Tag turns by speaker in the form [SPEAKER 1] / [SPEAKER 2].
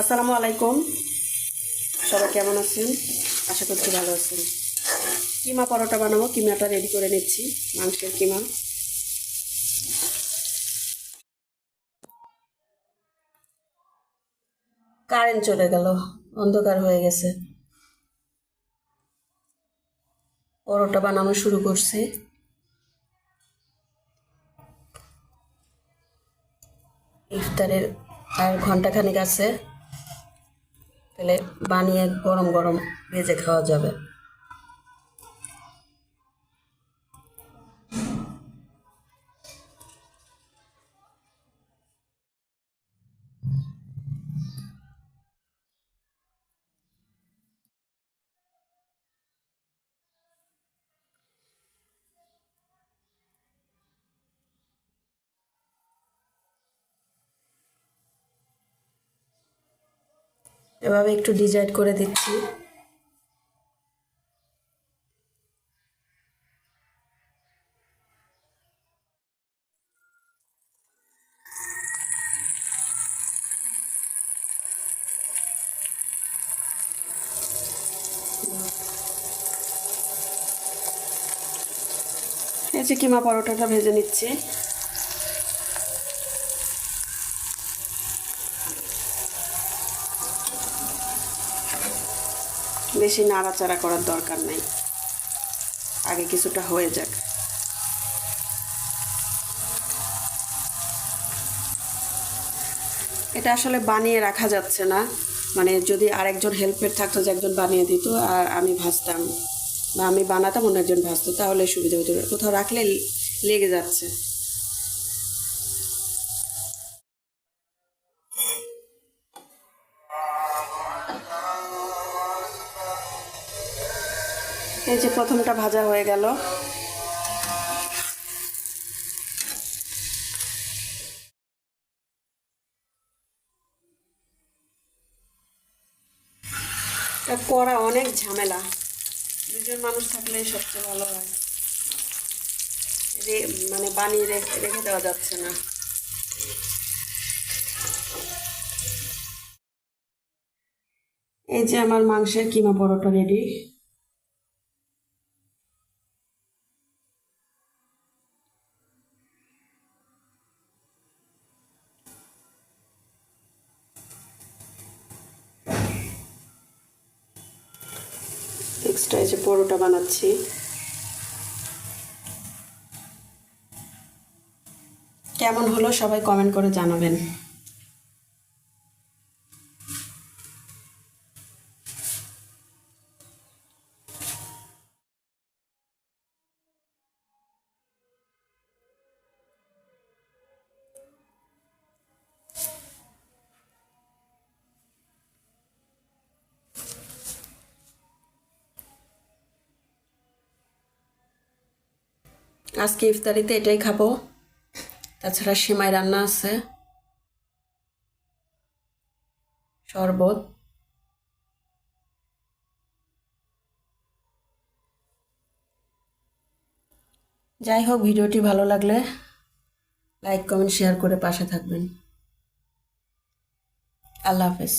[SPEAKER 1] আসসালামু আলাইকুম। সবাই কেমন আছেন? আশা করছি ভালো আছেন। কিমা পরোটা বানাবো, কিমাটা রেডি করে নিচ্ছি, মাংসের কিমা। কারেন্ট চলে গেল, অন্ধকার হয়ে গেছে। পরোটা বানানো শুরু করছি। ইফতারের আর ঘন্টাখানিক আছে। তাহলে বানিয়ে গরম গরম ভেজে খাওয়া যাবে। এভাবে একটু ডিজাইন করে দিচ্ছি। এই যে কিমা পরোটাটা ভেজে নিচ্ছি। বেশি নাড়াচাড়া করার দরকার নেই। আগে কিছুটা হয়ে যাক। এটা আসলে বানিয়ে রাখা যাচ্ছে না। মানে যদি আরেকজন হেল্পের থাকতো যে একজন বানিয়ে দিত, আর আমি ভাজতাম বা আমি বানাতাম, অন্য একজন ভাজতো, তাহলে সুবিধা হতো। কোথাও রাখলে লেগে যাচ্ছে। এই যে প্রথমটা ভাজা হয়ে গেল। করা অনেক ঝামেলা। দুজন মানুষ থাকলে সবচেয়ে ভালো হয়। মানে বানিয়ে রেখে রেখে দেওয়া যাচ্ছে না। এই যে আমার মাংসের কিমা পরোটা রেডি এক্সট্রা যে পরোটা বানাচ্ছি। কেমন হলো সবাই কমেন্ট করে জানাবেন। আজকে ইফতারিতে এটাই খাব। তাছাড়া সিমাই রান্না আছে। শরবত। যাই হোক, ভিডিওটি ভালো লাগলে লাইক, কমেন্ট, শেয়ার করে পাশে থাকবেন। আল্লাহ হাফেজ।